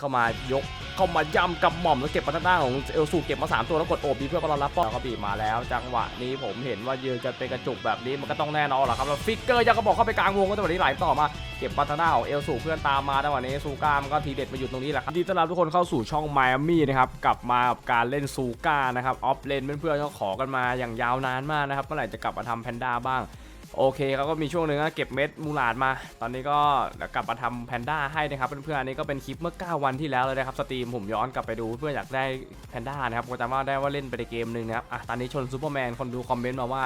เข้ามายกเข้ามาย่ำกับหม่อมแล้วเก็บมาทางด้าของเอลสูเก็บมาสามตัวแล้วกดโอบดีเพื่อรอรับป้อมแล้วก็บีบมาแล้ว จังหวะนี้ผมเห็นว่ายืนกันเป็นกระจุกแบบนี้มันก็ต้องแน่นอนแหละครับแล้วฟิกเกอร์ยังก็บอกเข้าไปกลางวงก็จังหวะนี้ไหลต่อมาเก็บมาทางด้าของเอลสูเพื่อนตามมาจังหวะนี้ซูก้ามันก็ทีเด็ดมาอยู่ตรงนี้แหละครับดีต้อนรับทุกคนเข้าสู่ช่องไมอามี่นะครับกลับมากับการเล่นซูก้านะครับออฟเลนเพื่อนๆก็ขอกันมาอย่างยาวนานมากนะครับเมื่อไหร่จะกลับมาทำแพนด้าบ้าง โอเคเขาก็มีช่วงหนึ่งก็เก็บเม็ดมูลาดมา ตอนนี้ก็กลับมาทำแพนด้าให้นะครับเพื่อนๆอันนี้ก็เป็นคลิปเมื่อ 9 วันที่แล้วเลยนะครับสตรีมผมย้อนกลับไปดูเพื่ออยากได้แพนด้านะครับก็จำว่าได้ว่าเล่นไปในเกมหนึ่งนะครับอะตอนนี้ชนซูเปอร์แมนคนดูคอมเมนต์มาว่า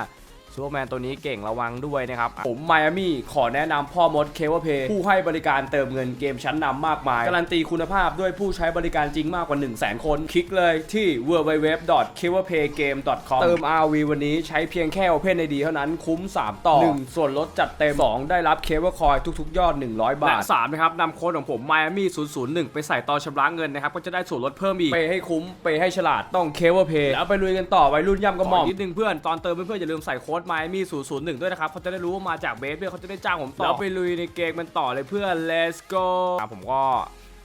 ซูเปอร์แมนตัวนี้เก่งระวังด้วยนะครับอะผมไมอามี่ขอแนะนำพ่อมดเคเวเพย์ผู้ให้บริการเติมเงินเกมชั้นนำมากมาย การันตีคุณภาพด้วยผู้ใช้บริการจริงมากกว่า 1 0 0 0 0แคน คลิกเลยที่ www.keverpaygame.com เติม RV วันนี้ใช้เพียงแค่ Open ID เท่านั้นคุ้ม 3 ต่อ 1 ส่วนลดจัดเต็ม 2 ได้รับเคเวอร์คอยทุกๆ ยอด 100 บาท และ 3 นะครับนำโค้ดของผม Miami 001 ไปใส่ตอนชำระเงินนะครับก็จะได้ส่วนลดเพิ่มอีกไปให้คุ้มไปให้ฉลาดต้องเคเวอร์เพย์แล้วไปลุยกันต่อไว้รุ่นย่ำกระหม่อมนิดนึงเพื่อนตอนเติมเพื่อนๆอย่าลืมใส่โค้ด Miami 001 ด้วยนะครับเขาจะได้รู้ว่ามาจากเบสเพื่อเขาจะได้จ้างผมต่อแล้วไปลุยในเกมมันต่อเลยเพื่อน let's go ผมก็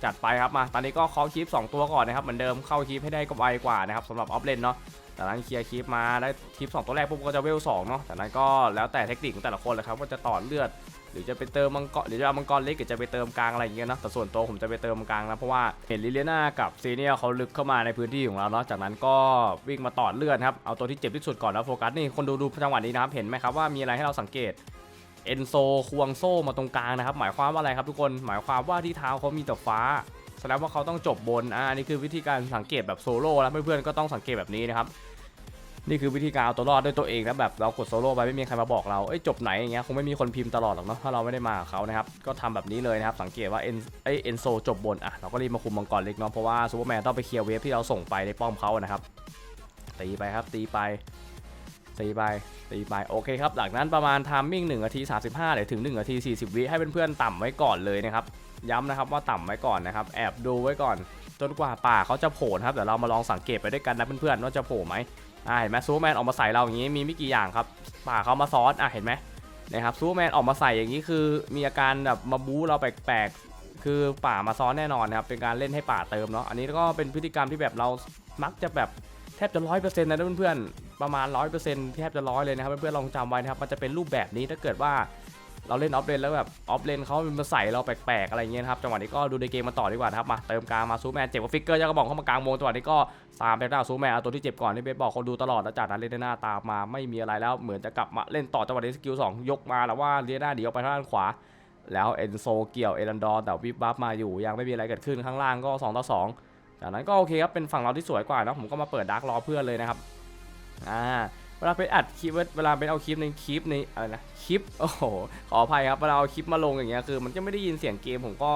จัดไปครับมา ตอนนี้ก็เคาะคลิป2ตัวก่อนนะครับเหมือนเดิมเข้าคลิปให้ได้ก็ไวกว่านะครับสำหรับออฟเลนเนาะจากนั้นเคลียร์คลิปมาได้คลิป2ตัวแรกปุ๊บก็จะเวล2เนาะจากนั้นก็แล้วแต่เทคนิคของแต่ละคนเลยครับว่าจะต่อเลือด หรือจะไปเติมมังกรหรือจะเอามังกรเล็กหรือจะไปเติมกลางอะไรอย่างเงี้ยเนาะแต่ส่วนตัวผมจะไปเติมกลางนะเพราะว่าเห็นลิเลียนากับซีเนียเขาลึกเข้ามาในพื้นที่ของเราเนาะจากนั้นก็วิ่งมาต่อเลือดครับเอาตัวที่เจ็บที่สุดก่อนแล้วโฟกัสนี่คนดูดูจังหวะนี้นะครับเห็นไหมครับว่ามีอะไรให้เราสังเกตเอนโซควงโซ่มาตรงกลางนะครับหมายความว่าอะไรครับทุกคนหมายความว่าที่เท้าเขามีแต่ฟ้าแสดงว่าเขาต้องจบบนอ่านี่คือวิธีการสังเกตแบบโซโล่แล้วเพื่อนๆก็ต้องสังเกตแบบนี้นะครับ นี่คือวิธีการเอาตัวรอดด้วยตัวเองนะแบบเรากดโซโล่ไปไม่มีใครมาบอกเราเอ้ยจบไหนอย่างเงี้ยคงไม่มีคนพิมพ์ตลอดหรอกเนาะถ้าเราไม่ได้มากับเขานะครับก็ทำแบบนี้เลยนะครับสังเกตว่าเอ็นเอ้ยเอนโซจบบนอะเราก็รีบมาคุมมังกรเล็กเนาะเพราะว่าซูเปอร์แมนต้องไปเคลียร์เวฟที่เราส่งไปในป้อมเขานะครับตีไปครับตีไปตีไปตีไปโอเคครับหลังนั้นประมาณทามมิ่ง1นาที35หรือถึง1นาที40 วิให้เพื่อนๆต่ำไว้ก่อนเลยนะครับย้ำนะครับว่าต่ำไว้ก่อนนะครับแอบดูไว้ก่อนจนกว่าป่าเขาจะโผล่ครับเดี๋ยวเรามาลองสังเกตไปด้วยกันนะเพื่อนๆว่าจะโผล่ไหม อ่าเห็นไหมซูเปอร์แมนออกมาใส่เราอย่างนี้มีไม่กี่อย่างครับป่าเขามาซ้อนอะเห็นไหมนะครับซูเปอร์แมนออกมาใส่อย่างนี้คือมีอาการแบบมาบู๊เราแปลกๆคือป่ามาซ้อนแน่นอนนะครับเป็นการเล่นให้ป่าเติมเนาะอันนี้ก็เป็นพฤติกรรมที่แบบเรามักจะแบบแทบจะร้อยเปอร์เซ็นต์นะเพื่อนๆประมาณร้อยเปอร์เซ็นต์แทบจะร้อยเลยนะครับเพื่อนๆลองจำไว้นะครับมันจะเป็นรูปแบบนี้ถ้าเกิดว่า เราเล่นออฟเลนแล้วแบบออฟเลนเขามาใส่เราแปลกๆอะไรเงี้ยนะครับจังหวะนี้ก็ดูในเกมมาต่อดีกว่าครับมาเติมกลางมาซูแมนเจ็บกับฟิกเกอร์ยังก็บอกเข้ามากลางวงจังหวะนี้ก็ตามไปหน้าซูแมนเอาตัวที่เจ็บก่อนที่เบสบอกคนดูตลอดแล้วจากนั้นเลนหน้าตามมาไม่มีอะไรแล้วเหมือนจะกลับมาเล่นต่อจังหวะนี้สกิลสองยกมาแล้วว่าเลนหน้าเดี๋ยวไปทางด้านขวาแล้วเอนโซเกี่ยวเอรันดอร์แต่วิบบัฟมาอยู่ยังไม่มีอะไรเกิดขึ้นข้างล่างก็2ต่อ2จากนั้นก็โอเคครับเป็นฝั่งเราที่สวยกว่านะผมก็มาเปิดดาร์กรอเพื่อนเลยนะครับอ่า วลาไปอัดคลิปเวลาไปเอาคลิปในคลิปในอะไรนะคลิปโอ้โหขออภัยครับเวลาเอาคลิปมาลงอย่างเงี้ยคือ มันจะไม่ได้ยินเสียงเกมผมก็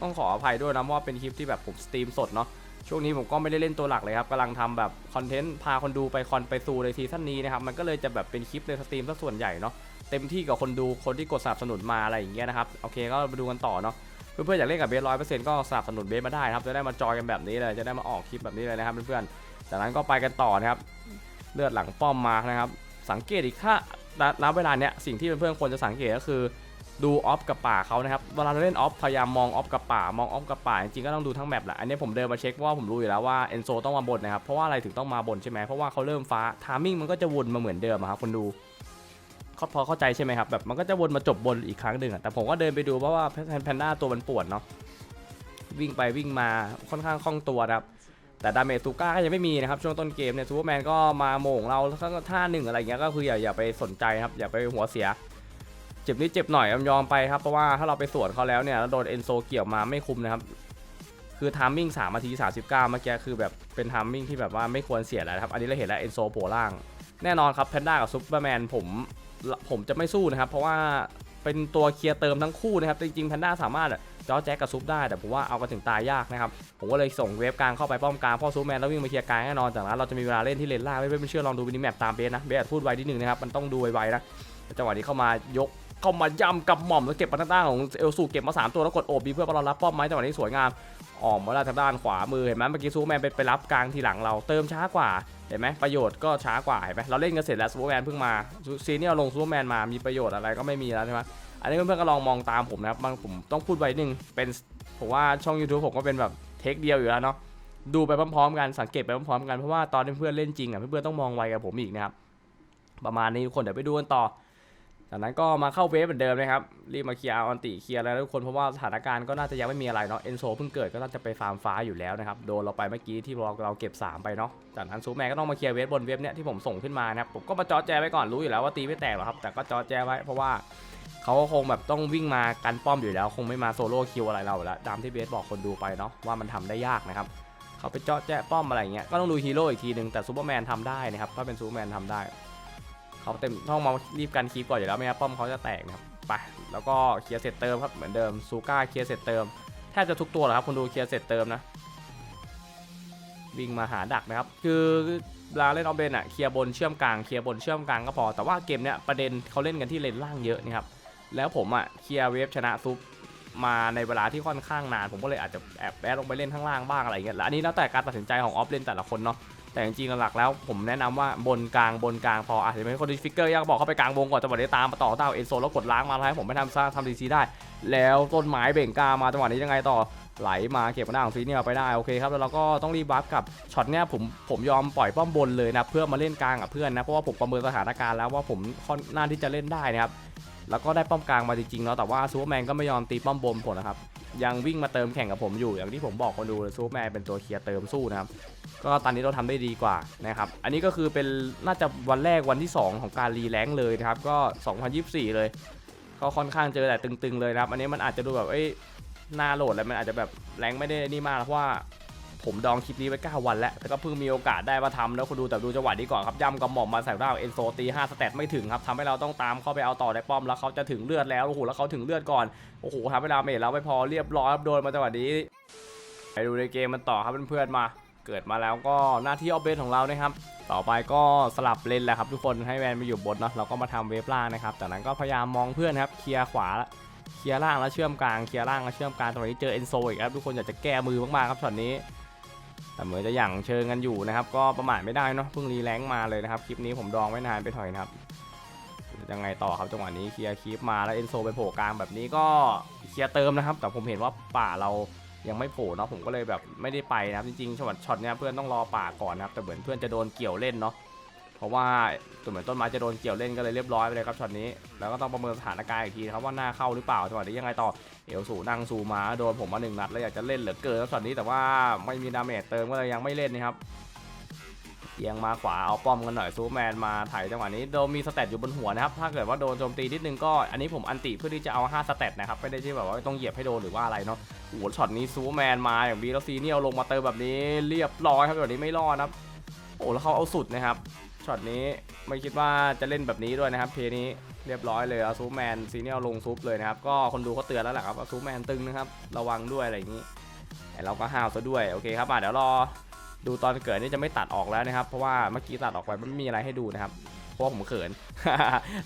ต้องขออภัยด้วยนะว่าเป็นคลิปที่แบบผมสตรีมสดเนาะช่วงนี้ผมก็ไม่ได้เล่นตัวหลักเลยครับกำลังทำแบบคอนเทนต์พาคนดูไปคอนไปซูในซีซั่นนี้นะครับมันก็เลยจะแบบเป็นคลิปในสตรีมซะส่วนใหญ่เนาะเต็มที่กับคนดูคนที่กดสนับสนุนมาอะไรอย่างเงี้ยนะครับโอเคก็มาดูกันต่อเนาะเพื่อนๆอยากเล่นกับเบสร้อยเปอร์เซ็นต์ก็สนับสนุนเบสมาได้ครับจะได้มาจอยกันแบบนี้เลยจะได้มาออกคลิปแบบนี้เลยนะครับเพื่อนๆจากนั้นก็ไปกันต่อนะครับ เลือดหลังป้อมมานะครับ สังเกตอีกถ้าณเวลาเนี้ยสิ่งที่เพื่อนๆควรจะสังเกตก็คือดูออฟกับป่าเขานะครับ เวลาเราเล่นออฟพยายามมองออฟกับป่ามองออฟกับป่าจริงๆก็ต้องดูทั้งแมปแหละ อันนี้ผมเดินมาเช็คว่าผมรู้อยู่แล้วว่าเอนโซต้องมาบนนะครับ เพราะว่าอะไรถึงต้องมาบนใช่ไหมเพราะว่าเขาเริ่มฟ้าทามิ่งมันก็จะวนมาเหมือนเดิมครับคนดูเขาพอเข้าใจใช่ไหมครับแบบมันก็จะวนมาจบบนอีกครั้งหนึ่งแต่ผมก็เดินไปดูเพราะว่าแพนด้าตัวมันปวดเนาะวิ่งไปวิ่งมาค่อนข้างคล่องตัวครับ แต่ดาเมจตูก้าก็ยังไม่มีนะครับช่วงต้นเกมเนี่ยซูเปอร์แมนก็มาโมงเราแล้วก็ท่าหนึ่งอะไรเงี้ยก็คืออย่าอย่าไปสนใจครับอย่าไปหัวเสีย เจ็บนิดเจ็บหน่อยยอมไปครับเพราะว่าถ้าเราไปสวนเขาแล้วเนี่ยแล้วโดนเอนโซเกี่ยวมาไม่คุ้มนะครับคือทามมิ่ง3นาที39เมื่อกี้คือแบบเป็นทามมิ่งที่แบบว่าไม่ควรเสียแล้วครับอันนี้เราเห็นแล้วเอนโซโผล่ล่างแน่นอนครับแพนด้ากับซูเปอร์แมนผมผมจะไม่สู้นะครับเพราะว่าเป็นตัวเคลียร์เติมทั้งคู่นะครับจริงๆแพนด้าสามารถ จอแจ็คกับซุปได้แต่ผมว่าเอากันถึงตายยากนะครับผมก็เลยส่งเวฟกลางเข้าไปป้อมกลางพ่อซูแมนแล้ววิ่งมาเคลียร์กลางแน่นอนจากนั้นเราจะมีเวลาเล่นที่เลนล่างไม่ไม่เชื่อลองดูวินิแมปตามเบสนะเบสพูดไวนิดนึงนะครับมันต้องดูไวๆนะจังหวะนี้เข้ามายกเข้ามาย่ำกับหม่อมแล้วเก็บมาทางด้าของเอลสูเก็บมาสามตัวแล้วกดโอบดีเพื่อรอรับป้อมไม้จังหวะนี้สวยงามออกมาแล้วทางด้านขวามือเห็นไหมเมื่อกี้ซูแมนไปไปรับกลางทีหลังเราเติมช้ากว่าเห็นไหมประโยชน์ก็ช้ากว่าเห็นไหมเราเล่นกันเสร็จแล้วซูแมนเพิ่งมาซีเนียลงซูแมนมามีประโยชน์อะไรก็ไม่มีแล้วใช่ไหม อันนี้เพื่อนๆก็ลองมองตามผมนะครับบางผมต้องพูดไว้นึงเป็นผมว่าช่อง YouTube ผมก็เป็นแบบเทคเดียวอยู่แล้วเนาะดูไปพร้อมๆกันสังเกตไปพร้อมๆกันเพราะว่าตอนเพื่อนเล่นจริงอะเพื่อนๆต้องมองไวกับผมอีกนะครับประมาณนี้ทุกคนเดี๋ยวไปดูกันต่อจากนั้นก็มาเข้าเวฟเหมือนเดิมนะครับรีบมาเคลียร์อาอันติเคลียร์แล้วทุกคนเพราะว่าสถานการณ์ก็น่าจะยังไม่มีอะไรเนาะเอนโซเพิ่งเกิดก็น่าจะไปฟาร์มฟ้าอยู่แล้วนะครับโดนเราไปเมื่อกี้ที่เราเราเก็บ 3 ไปเนาะจากนั้นซูแมนก็ต้องมาเคลียร์เวฟบนเวฟเนี้ยที่ผมส่งขึ้นมานะครับผมก็มาจอแจไว้ก่อนรู้อยู่แล้วว่าตีไม่แตกหรอกครับแต่ก็จอแจไว้เพราะว่า เขาก็คงแบบต้องวิ่งมากันป้อมอยู่แล้ว คงไม่มาโซโล่คิวอะไรเราแล้วตามที่เบสบอกคนดูไปเนาะว่ามันทำได้ยากนะครับเขาไปเจาะแจ๊ป้อมอะไรเงี้ยก็ต้องดูฮีโร่อีกทีหนึ่งแต่ซูเปอร์แมนทำได้นะครับถ้าเป็นซูเปอร์แมนทำได้เขาเต็มต้องมารีบกันคีบก่อนอยู่แล้วไม่งั้นป้อมเขาจะแตกนะครับไปแล้วก็เคลียร์เสร็จเติมครับเหมือนเดิมซูก้าเคลียร์เสร็จเติมแทบจะทุกตัวแหละครับคุณดูเคลียร์เสร็จเติมนะวิ่งมาหาดักนะครับ คือเวลาเล่นออฟเบนอะเคลียร์บนเชื่อมกลางเคลียร์บนเชื่อมกลางก็พอ แต่ว่าเกมเนี้ยประเด็นเขาเล่นกันที่เลนล่างเยอะนะครับ แล้วผมอะเคลียร์เวฟชนะซุปมาในเวลาที่ค่อนข้างนาน ผมก็เลยอาจจะแอบแอบลงไปเล่นข้างล่างบ้างอะไรเงี้ยแล้วอันนี้แล้วแต่การตัดสินใจของออฟเลนแต่ละคนเนาะแต่จริงๆหลักๆแล้วผมแนะนำว่าบนกลางบนกลางพออาจจะเป็นคนที่ฟิกเกอร์อยากบอกเข้าไปกลางวงก่อนจังหวะนี้ตามมาต่อเต้าเอ็นโซแล้วกดล้างมาแล้วให้ผมไม่ทำสร้าทำดีซีได้ แล้วต้นไม้เบ่งกล้ามาจังหวะนี้ยังไงต่อไหลมาเก็บหน้าของซีเนี่ยไปได้โอเคครับแล้วเราก็ต้องรีบวับกับช็อตเนี้ยผมผมยอมปล่อยป้อมบนเลยนะเพื่อมาเล่นกลางกับเพื่อนนะเพราะว่าผมประเมินสถานการณ์แล้วว่าผมค่อนหน้าที่จะเล่นได้นะครับ แล้วก็ได้ป้อมกลางมาจริงๆเนาะแต่ว่าซูเปอร์แมนก็ไม่ยอมตีป้อมบนผมนะครับยังวิ่งมาเติมแข่งกับผมอยู่ อย่างที่ผมบอกคนดูซูเปอร์แมนเป็นตัวเคลียร์เติมสู้นะครับก็ตอนนี้เราทำได้ดีกว่านะครับอันนี้ก็คือเป็นน่าจะวันแรกวันที่ 2 ของการรีแรงค์เลยนะครับก็ 2024 เลยก็ค่อนข้างเจอแต่ตึงๆเลยนะครับอันนี้มันอาจจะดูแบบเอ้ยหน้าโหลดแล้วมันอาจจะแบบแรงไม่ได้นี่มากเพราะว่า ผมดองคลิปนี้ไว้9วันแล้วแต่ก็เพิ่งมีโอกาสได้มาทำแล้วคุณดูแต่ดูจังหวะนี้ก่อนครับย่ำกระหม่อมมาใส่ร่างเอนโซตี5สเตตไม่ถึงครับทำให้เราต้องตามเข้าไปเอาต่อในป้อมแล้วเขาจะถึงเลือดแล้วโอ้โหแล้วเขาถึงเลือดก่อนโอ้โหทำเวลาเมทแล้วไม่พอเรียบร้อยครับโดนมาจังหวะนี้ไปดูในเกมมันต่อครับเพื่อนๆมา เกิดมาแล้วก็หน้าที่ออฟเบนของเรานะครับต่อไปก็สลับเลนแหละครับทุกคนให้แวนไปอยู่บนเนาะเราก็มาทำเวฟล่างนะครับจากนั้นก็พยายามมองเพื่อนครับเคลียร์ขวาเคลียร์ล่างแล้วเชื่อมกลางเคลียร์ล่างแล้วเชื่อมกลางตรงนี้เจอเอนโซอีกครับทุกคนอยากจะแก้มือมากๆครับช็อตนี้ แต่เหมือนจะอยั่งเชิงกันอยู่นะครับ ก็ประมาทไม่ได้เนาะเพิ่งรีแรงค์มาเลยนะครับคลิปนี้ผมดองไม่นานไปถอยนะครับยังไงต่อครับจังหวะนี้เคลียร์คลิปมาแล้วเอนโซไปโผล่กลางแบบนี้ก็เคลียร์เติมนะครับ แต่ผมเห็นว่าป่าเรายังไม่โผล่เนาะผมก็เลยแบบไม่ได้ไปนะครับจริงๆช็อตช็อตเนี้ยเพื่อนต้องรอป่าก่อนนะครับแต่เหมือนเพื่อนจะโดนเกี่ยวเล่นเนาะ เพราะว่าตัวเหมือนต้นไม้จะโดนเกี่ยวเล่นก็เลยเรียบร้อยไปเลยครับช็อตนี้ แล้วก็ต้องประเมินสถานการณ์อีกทีนะครับว่าหน้าเข้าหรือเปล่าจังหวะนี้ยังไงต่อเอลสูนั่งสูมาโดนผมมาหนึ่งนัดแล้วอยากจะเล่นเหลือเกินครับช็อตนี้แต่ว่าไม่มีดาเมจเติมก็เลยยังไม่เล่นนะครับเอียงมาขวาเอาป้อมกันหน่อยซูแมนมาถ่ายจังหวะนี้โดนมีสเตตอยู่บนหัวนะครับถ้าเกิดว่าโดนโจมตีนิดนึงก็อันนี้ผมอันติเพื่อที่จะเอา 5 สเตตนะครับไม่ได้ที่แบบว่าต้องเหยียบให้โดนหรือว่าอะไรเนาะโอ้โหช็อตนี้ซูแมนมาอย่างบีแล้วซีเนียลงมาเติมแบบนี้เรียบร้อยครับแบบนี้ไม่รอดครับโอ้แล้วเขาเอาสุดนะครับ ช็อตนี้ไม่คิดว่าจะเล่นแบบนี้ด้วยนะครับเพย์นี้เรียบร้อยเลยเอาซูแมนซีเนียเอาลงซุปเลยนะครับ ก็คนดูเขาเตือนแล้วแหละครับว่าซูแมนตึงนะครับระวังด้วยอะไรอย่างนี้แต่เราก็ห้าวซะด้วยโอเคครับอะเดี๋ยวรอดูตอนเกิดนี่จะไม่ตัดออกแล้วนะครับ เพราะว่าเมื่อกี้ตัดออกไปมันไม่มีอะไรให้ดูนะครับเพราะว่าผมเขิน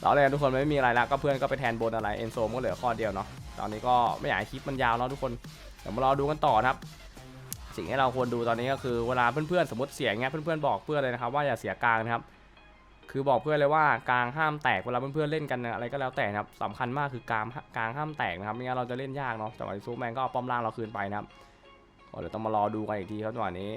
เราเลยทุกคนไม่มีอะไรแล้วก็เพื่อนก็ไปแทนบนอะไรเอนโซมก็เหลือข้อเดียวเนาะตอนนี้ก็ไม่อยากคลิปมันยาวแล้วทุกคนเดี๋ยวมารอดูกันต่อนะครับ สิ่งที่เราควรดูตอนนี้ก็คือเวลาเพื่อนๆสมมติเสียงเงี้ยเพื่อนๆบอกเพื่อนเลยนะครับว่าอย่าเสียกลางนะครับคือบอกเพื่อนเลยว่ากลางห้ามแตกเวลาเพื่อนๆเล่นกันอะไรก็แล้วแต่นะครับสำคัญมากคือกลางกลางห้ามแตกนะครับไม่งั้นเราจะเล่นยากเนาะจังหวะนี้ซูแมนก็ป้อมล่างเราคืนไปนะครับเดี๋ยวต้องมารอดูกันอีกทีครับจังหวะนี้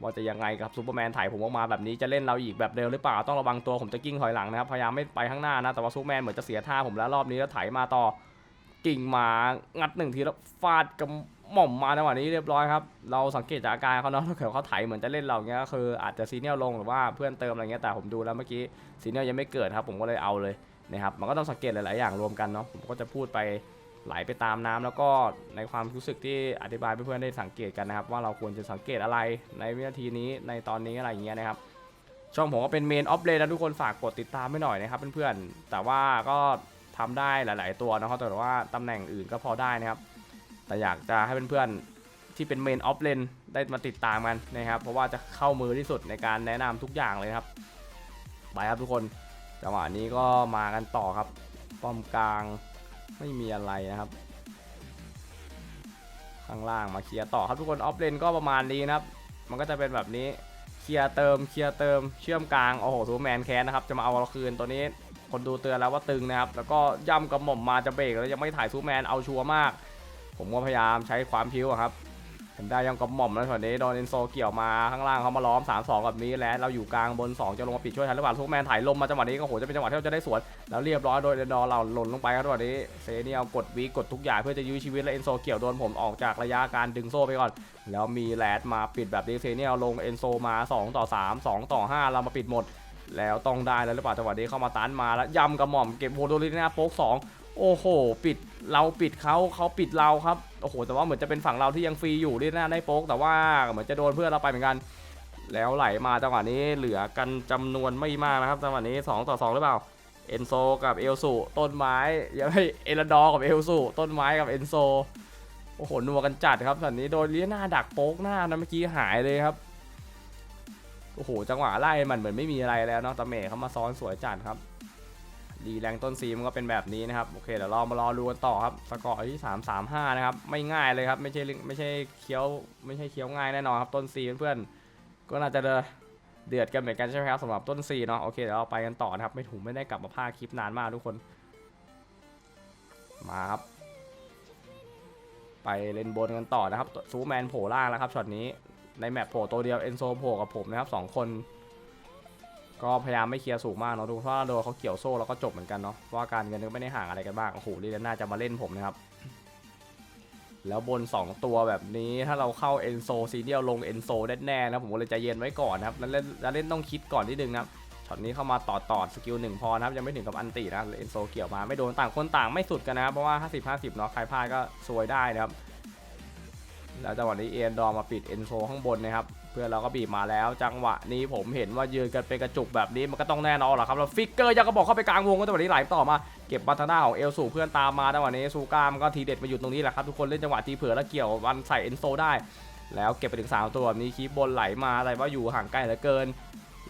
ว่าจะยังไงกับซูเปอร์แมนถ่ายผมออกมาแบบนี้จะเล่นเราอีกแบบเดิมหรือเปล่าต้องระวังตัวผมจะกิ้งถอยหลังนะครับพยายามไม่ไปข้างหน้านะแต่ว่าซูเปอร์แมนเหมือนจะเสียท่าผมแล้วรอบนี้แล้วถ่ายมาต่อกิ่งหมางัดหนึ่งทีแล้วฟาดกับ หม่อมมาในวันนี้เรียบร้อยครับ เราสังเกตจากอาการเขาเนาะถ้าเกิดเขาไถเหมือนจะเล่นเราเงี้ยก็คืออาจจะซีเนียลลงหรือว่าเพื่อนเติมอะไรเงี้ยแต่ผมดูแล้วเมื่อกี้ซีเนียลยังไม่เกิดครับ ผมก็เลยเอาเลยนะครับมันก็ต้องสังเกตหลาย ๆ อย่างรวมกันเนาะผมก็จะพูดไปไหลไปตามน้ำแล้วก็ในความรู้สึกที่อธิบายเพื่อนๆได้สังเกตกันนะครับ ว่าเราควรจะสังเกตอะไรในวินาทีนี้ในตอนนี้อะไรเงี้ยนะครับช่องผมก็เป็นเมนออฟเลนนะทุกคนฝากกดติดตามไม่หน่อยนะครับเพื่อนๆแต่ว่าก็ทำได้หลาย ๆ ตัวนะครับแต่ว่าตำแหน่งอื่นก็พอได้นะครับ แต่อยากจะให้เพื่อนๆที่เป็นเมนออฟเลนได้มาติดตามกันนะครับ เพราะว่าจะเข้ามือที่สุดในการแนะนำทุกอย่างเลยครับ ไปครับทุกคน จังหวะนี้ก็มากันต่อครับ ป้อมกลางไม่มีอะไรนะครับ ข้างล่างมาเคลียร์ต่อครับทุกคนออฟเลนก็ประมาณนี้นะครับ มันก็จะเป็นแบบนี้เคลียร์เติมเคลียร์เติมเชื่อมกลางโอ้โหซูแมนแค้นนะครับจะมาเอาเราคืนตัวนี้คนดูเตือนแล้วว่าตึงนะครับ แล้วก็ย่ำกระหม่อมมาจะเบรกแล้วยังไม่ถ่ายซูแมนเอาชัวร์มาก ผมก็พยายามใช้ความพิ้วครับเห็นได้ยังกับหม่อมแล้วตอนนี้โดนเอนโซเกี่ยวมาข้างล่างเขามาล้อม 3-2 แบบนี้แล้วเราอยู่กลางบน 2 จะลงมาปิดช่วยทันหรือเปล่าทุกแมนถ่ายลมมาจังหวะนี้ก็โหจะเป็นจังหวะที่เราจะได้สวนแล้วเรียบร้อยโดยเดนดอร์เราหล่นลงไปครับจังหวะนี้เซเนียลกดวีกดทุกอย่างเพื่อจะยื้อชีวิตและเอนโซเกี่ยวโดนผมออกจากระยะการดึงโซ่ไปก่อน แล้วมีแรดมาปิดแบบนี้เซเนียลลงเอนโซมา2ต่อ3 2ต่อ5 เรามาปิดหมดแล้วต้องได้แล้วหรือเปล่าจังหวะนี้เข้ามาตันมาแล้วยำกระหม่อมเก็บโฮโดลิน่าโป๊กสอง โอ้โห ปิดเราปิดเขาเขาปิดเราครับ โอ้โห แต่ว่าเหมือนจะเป็นฝั่งเราที่ยังฟรีอยู่ลิน่าได้โป๊ก แต่ว่าเหมือนจะโดนเพื่อนเราไปเหมือนกัน แล้วไหลมาจังหวะนี้เหลือกันจำนวนไม่มากนะครับจังหวะนี้ 2 ต่อ 2 หรือเปล่า เอนโซกับเอลซูต้นไม้ยังไม่เอลดอร์กับเอลซูต้นไม้กับเอนโซ โอ้โห นัวกันจัดครับตอนนี้โดนเลียหน้าดักโป๊กหน้านะเมื่อกี้หายเลยครับ โอ้โห จังหวะไล่มันเหมือนไม่มีอะไรแล้วเนาะตาเมฆเขามาซ้อนสวยจัดครับ ดีแรงต้นซีมันก็เป็นแบบนี้นะครับโอเคเดี๋ยวเรามารอดูกันต่อครับสกอร์ที่ 3 3 5 นะครับ ไม่ง่ายเลยครับ ไม่ใช่ไม่ใช่เคี้ยวไม่ใช่เคี้ยวง่ายแน่นอนครับต้นซีเพื่อนๆก็น่าจะเดือดกันเหมือนกันใช่ไหมครับสำหรับต้นซีเนาะโอเคเดี๋ยวเราไปกันต่อนะครับ ไม่ถูกไม่ได้กลับมาพากย์คลิปนานมากทุกคน มาครับ ไปเลนบนกันต่อนะครับซูแมนโผล่ล่างแล้วครับช็อตนี้ในแมปโผล่ตัวเดียวเอนโซโผล่กับผมนะครับสองคน ก็พยายามไม่เคลียร์สูงมากเนาะดูเพราะว่าโดนเขาเกี่ยวโซ่แล้วก็จบเหมือนกันเนาะว่าการเงินก็ไม่ได้ห่างอะไรกันบ้างโอ้โหลีเดน่าจะมาเล่นผมนะครับแล้วบน 2 ตัวแบบนี้ถ้าเราเข้าเอนโซซีเดียลลงเอนโซแน่ๆนะผมก็เลยใจเย็นไว้ก่อนนะครับแล้วเล่นแล้วเล่นต้องคิดก่อนนิดนึงนะครับช็อตนี้เข้ามาต่อต่อสกิลหนึ่งพอนะครับยังไม่ถึงกับอันตินะเอนโซเกี่ยวมาไม่โดนต่างคนต่างไม่สุดกันนะครับเพราะว่า 50 50เนาะใครพลาดก็ซวยได้นะครับแล้วจังหวะนี้เอ็นดอร์มาปิดเอนโซข้างบนนะครับ เพื่อนเราก็บีบมาแล้วจังหวะนี้ผมเห็นว่ายืนกันเป็นกระจุกแบบนี้มันก็ต้องแน่นอนหรอครับแล้วฟิกเกอร์ยังก็บอกเข้าไปกลางวงก็จังหวะนี้ไหลต่อมาเก็บบัตนาของเอลสูเพื่อนตามมาจังหวะนี้ซูก้ามก็ทีเด็ดมาอยู่ตรงนี้แหละครับทุกคนเล่นจังหวะทีเผื่อแล้วเกี่ยววันใส่เอ็นโซได้ แล้วเก็บไปถึงสามตัวแบบนี้คีบบนไหลมาอะไรว่าอยู่ห่างไกลเหลือเกิน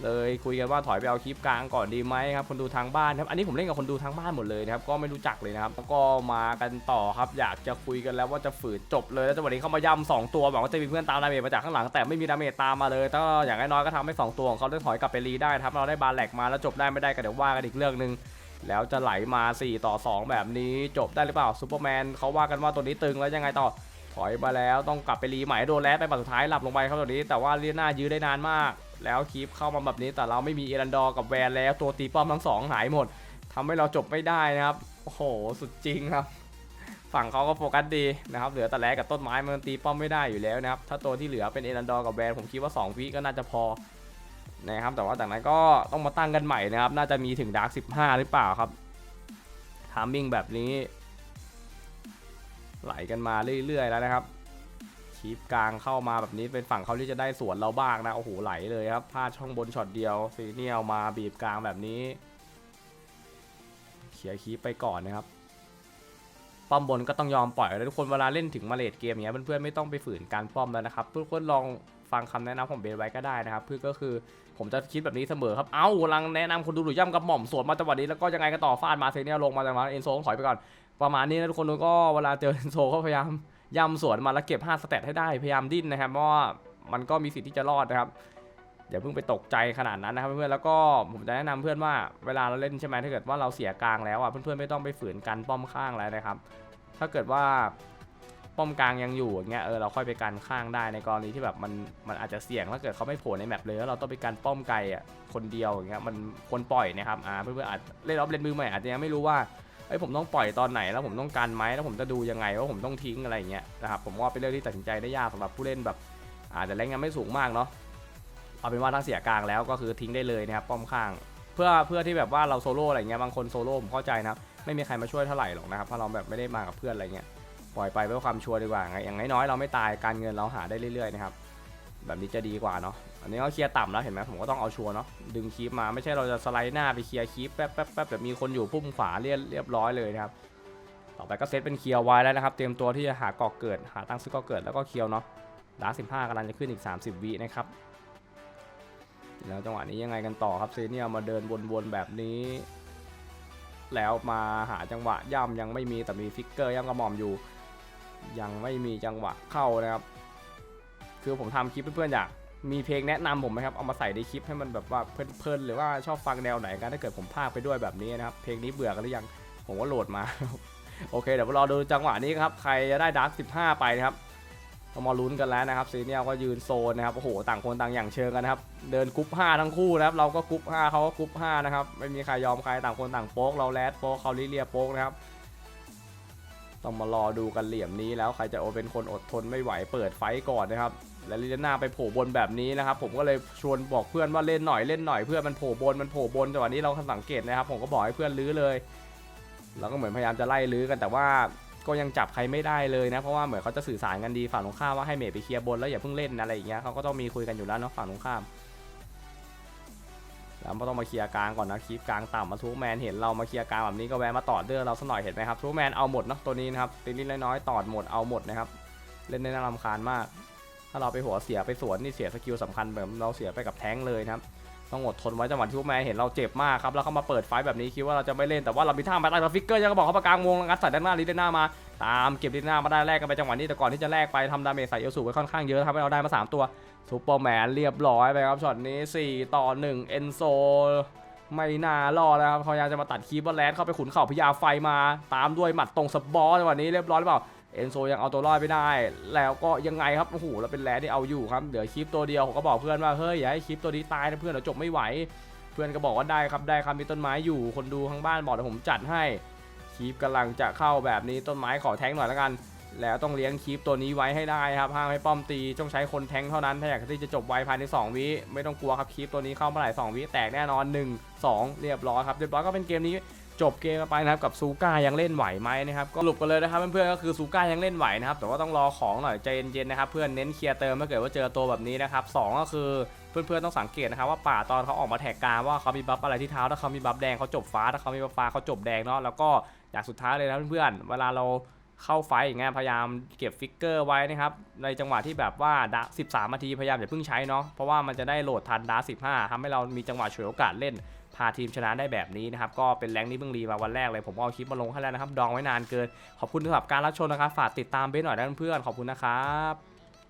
เลยคุยกันว่าถอยไปเอาคลิปกลางก่อนดีไหมครับคนดูทางบ้านครับอันนี้ผมเล่นกับคนดูทางบ้านหมดเลยนะครับก็ไม่รู้จักเลยนะครับแล้วก็มากันต่อครับอยากจะคุยกันแล้วว่าจะฝืนจบเลยแล้วจังหวะนี้เข้ามาย่ำสองตัวบอกว่าจะมีเพื่อนตามดาเมจมาจากข้างหลังแต่ไม่มีดาเมจตามมาเลยต่ก็อย่างน้อยก็ทำให้สองตัวของเขาได้ถอยกลับไปรีได้ครับเราได้บาแหลกมาแล้วจบได้ไม่ได้ก็เดี๋ยวว่ากันอีกเรื่องหนึ่งแล้วจะไหลมา 4 ต่อ 2 แบบนี้จบได้หรือเปล่าซูเปอร์แมนเขาว่ากันว่าตัวนี้ตึงแล้วยังไงต่อถอยมาแล้วต้องกลับไปรีใหม่โดนแล้วไปบัตรสุดท้ายหลับลงไปครับตัวนี้ แต่ว่าเลียน่ายื้อได้นานมาก แล้วคีปเข้ามาแบบนี้แต่เราไม่มีเอรันดอร์กับแวนแล้วตัวตีป้อมทั้งสองหายหมดทำให้เราจบไม่ได้นะครับ โอ้โห สุดจริงครับ ฝั่งเขาก็โฟกัสดีนะครับ เหลือแต่แลกับต้นไม้มันตีป้อมไม่ได้อยู่แล้วนะครับ ถ้าตัวที่เหลือเป็นเอรันดอร์กับแวนผมคิดว่า 2 วิก็น่าจะพอนะครับ แต่ว่าจากนั้นก็ต้องมาตั้งกันใหม่นะครับ น่าจะมีถึงดาร์ก15หรือเปล่าครับทามมิ่งแบบนี้ไหลกันมาเรื่อยๆแล้วนะครับ คีปกลางเข้ามาแบบนี้เป็นฝั่งเขาที่จะได้สวนเราบ้างนะโอ้โหไหลเลยครับพลาดช่องบนช็อตเดียวซีเนียลมาบีบกลางแบบนี้เขี่ยคีปไปก่อนนะครับป้อมบนก็ต้องยอมปล่อยแล้วทุกคนเวลาเล่นถึงมาเลดเกมอย่างเงี้ยเพื่อนๆไม่ต้องไปฝืนการป้อมแล้วนะครับทุกคนลองฟังคำแนะนำของเบนไว้ก็ได้นะครับเพื่อก็คือผมจะคิดแบบนี้เสมอครับ เอ้ากำลังแนะนำคนดูหรือย่ำกับหม่อมสวนมาจังหวะนี้แล้วก็ยังไงก็ต่อฟาดมาเซเนียลลงมาจังหวะเอ็นโซต้องถอยไปก่อนประมาณนี้นะทุกคนก็เวลาเจอเอนโซก็พยายาม ยำสวนมาแล้วเก็บ5สเตตให้ได้พยายามดิ้นนะครับเพราะว่ามันก็มีสิทธิ์ที่จะรอดนะครับอย่าเพิ่งไปตกใจขนาดนั้นนะครับเพื่อนๆแล้วก็ผมจะแนะนำเพื่อนว่าเวลาเราเล่นใช่ไหมถ้าเกิดว่าเราเสียกลางแล้วอะเพื่อนๆไม่ต้องไปฝืนกันป้อมข้างแล้วนะครับ ถ้าเกิดว่าป้อมกลางยังอยู่อย่างเงี้ยเออเราค่อยไปกันข้างได้ในกรณีที่แบบมันมันอาจจะเสี่ยงถ้าเกิดเขาไม่โผล่ในแมปเลยแล้วเราต้องไปกันป้อมไกลอะคนเดียวอย่างเงี้ยมันควรปล่อยนะครับอ่าเพื่อนๆอาจเล่นออฟเล่นมือใหม่อาจจะยังไม่รู้ว่า อ้ยผมต้องปล่อยตอนไหนแล้วผมต้องการไหมแล้วผมจะดูยังไงว่าผมต้องทิ้งอะไรอย่างเงี้ยนะครับผมว่าเป็นเรื่องที่ตัดสินใจได้ยากสำหรับผู้เล่นแบบอาจจะแรงยังไม่สูงมากเนาะเอาเป็นว่าถ้าเสียกลางแล้วก็คือทิ้งได้เลยนะครับป้อมข้าง เพื่อเพื่อที่แบบว่าเราโซโล่อะไรเงี้ยบางคนโซโล่ผมเข้าใจนะครับไม่มีใครมาช่วยเท่าไหร่หรอกนะครับเพราะเราแบบไม่ได้มากับเพื่อนอะไรเงี้ยปล่อยไปเพื่อความชัวร์ดีกว่าไงอย่างน้อยๆเราไม่ตายการเงินเราหาได้เรื่อยๆนะครับแบบนี้จะดีกว่าเนาะ อันนี้ก็เคลียร์ต่ำแล้วเห็นไหมผมก็ต้องเอาชัวร์เนาะดึงคีปมาไม่ใช่เราจะสไลด์หน้าไปเคลียร์คีปแป๊บแป๊บแป๊บแบบมีคนอยู่พุ่มขวาเรียบเรียบร้อยเลยนะครับต่อไปก็เซตเป็นเคลียวไว้แล้วนะครับ เตรียมตัวที่จะหากอกเกิด หาตั้งซื้อกอกเกิดแล้วก็เคลียวเนาะดาร์สิบห้ากำลังจะขึ้นอีก 30วินะครับแล้วจังหวะนี้ยังไงกันต่อครับเซเนียมาเดินวนๆแบบนี้ แล้วมาหาจังหวะย่ำยังไม่มีแต่มีฟิกเกอร์ย่ำกระหม่อมอยู่ ยังไม่มีจังหวะเข้านะครับ คือผมทำคลิปเพื่อนๆอยาก มีเพลงแนะนำผมไหมครับ เอามาใส่ในคลิปให้มันแบบว่าเพลินๆหรือว่าชอบฟังแนวไหนกันถ้าเกิดผมพากไปด้วยแบบนี้นะครับ เพลงนี้เบื่อกันหรือยัง ผมก็โหลดมา โอเค เดี๋ยวรอดูจังหวะนี้ครับ ใครจะได้ดาร์ก15ไปนะครับต้องมาลุ้นกันแล้วนะครับซีเนียก็ยืนโซนนะครับ โอ้โห ต่างคนต่างอย่างเชิงกันนะครับ เดินกรุ๊ป5ทั้งคู่นะครับ เราก็กรุ๊ป5เขาก็กรุ๊ป5นะครับ ไม่มีใครยอมใครต่างคนต่างโป๊ก เราแรดโป๊กเขาลิเลียโป๊กนะครับ ต้องมารอดูกันเหลี่ยมนี้แล้วใครจะโอเป็นคนอดทนไม่ไหวเปิดไฟก่อนนะครับ และลิเดน่าไปโผล่บนแบบนี้นะครับผมก็เลยชวนบอกเพื่อนว่าเล่นหน่อยเล่นหน่อยเพื่อนมันโผล่บนมันโผล่บนแต่วันนี้เราสังเกตนะครับผมก็บอกให้เพื่อนลื้อเลยเราก็เหมือนพยายามจะไล่ลื้อกันแต่ว่าก็ยังจับใครไม่ได้เลยนะเพราะว่าเหมือนเขาจะสื่อสารกันดีฝั่งตรงข้ามว่าให้เมย์ไปเคลียร์บนแล้วอย่าเพิ่งเล่นอะไรอย่างเงี้ยเขาก็ต้องมีคุยกันอยู่แล้วเนาะฝั่งตรงข้ามแล้วก็ต้องมาเคลียร์กลางก่อนนะคลิปกลางต่ำมาทูแมนเห็นเรามาเคลียร์กลางแบบนี้ก็แวะมาต่อเดือเราสักหน่อยเห็นไหมครับทูแมนเอาหมดเนาะตัวนี้นะครับตีนิดน้อยๆตอหมดเอาหมดนะครับเล่นได้น่ารำคาญมาก ถ้าเราไปหัวเสียไปสวนนี่เสียสกิลสำคัญแบบเราเสียไปกับแท้งเลยนะครับต้องอดทนไว้จังหวะที่ทูแมนเห็นเราเจ็บมากครับแล้วเขามาเปิดไฟแบบนี้คิดว่าเราจะไม่เล่นแต่ว่าเรามีท่ามาตั้งแต่ฟิกเกอร์ยังก็บอกเขาประกางวงงัดใส่ด้านหน้าลิเดน่ามาตามเก็บลิเดน่ามาได้แรกกันไปจังหวะนี้แต่ก่อนที่จะแลกไปทำดาเมจใส่เอลสูไปค่อนข้างเยอะทำให้เราได้มาสามตัวซูเปอร์แมนเรียบร้อยไปครับช็อตนี้ 4 ต่อ1เอนโซไม่น่ารอดแล้วครับพยายามจะมาตัดคีบอลแลนด์เข้าไปขุนเข่าพยาไฟมา ตามด้วยหมัดตรงสปอร์ในวันนี้เรียบร้อยหรือเปล่า เอนโซยังเอาตัวรอดไม่ได้ แล้วก็ยังไงครับ โอ้โหแล้วเป็นแลนที่เอาอยู่ครับ เหลือคลิปตัวเดียวผมก็บอกเพื่อนว่า เฮ้ย อย่าให้คลิปตัวนี้ตายนะเพื่อนเดี๋ยวจบไม่ไหว เพื่อนก็บอกว่าได้ครับ ได้ครับ มีต้นไม้อยู่ คนดูข้างบ้านบอกเดี๋ยวผมจัดให้ คลิปกำลังจะเข้าแบบนี้ ต้นไม้ขอแทงหน่อยแล้วกัน แล้วต้องเลี้ยงคลิปตัวนี้ไว้ให้ได้ครับ ห้ามให้ป้อมตี ต้องใช้คนแทงเท่านั้น ถ้าอยากที่จะจบไวภายใน 2 วิ ไม่ต้องกลัวครับ คลิปตัวนี้เข้าเมื่อไหร่2วิ แตกแน่นอน 1 2 เรียบร้อยครับ เรียบร้อยก็เป็นเกมนี้ จบเกมไปนะครับกับซูก้ายังเล่นไหวไหมนะครับก็สรุปกันเลยนะครับเพื่อนๆก็คือซูก้ายังเล่นไหวนะครับแต่ว่าต้องรอของหน่อยใจเย็นๆนะครับเพื่อนเน้นเคลียร์เติมถ้าเกิดว่าเจอตัวแบบนี้นะครับสองก็คือเพื่อนๆต้องสังเกตนะครับว่าป่าตอนเขาออกมาแท็กกลางว่าเขามีบัฟอะไรที่เท้าถ้าเขามีบัฟแดงเขาจบฟ้าถ้าเขามีบัฟฟ้าเขาจบแดงเนาะแล้วก็อย่างสุดท้ายเลยนะเพื่อนๆเวลาเราเข้าไฟอย่างเงี้ยพยายามเก็บฟิกเกอร์ไว้นะครับในจังหวะที่แบบว่าดา13นาทีพยายามอย่าเพิ่งใช้เนาะเพราะว่ามันจะได้โหลดทันดา15ทำให้เรามีจังหวะฉวยโอกาสเล่น พาทีมชนะได้แบบนี้นะครับ ก็เป็นแรงนี้เพิ่งรีมาวันแรกเลย ผมก็เอาคลิปมาลงให้แล้วนะครับ ดองไว้นานเกิน ขอบคุณสำหรับการรับชมนะครับ ฝากติดตามเบสหน่อยนะเพื่อนๆ ขอบคุณนะครับ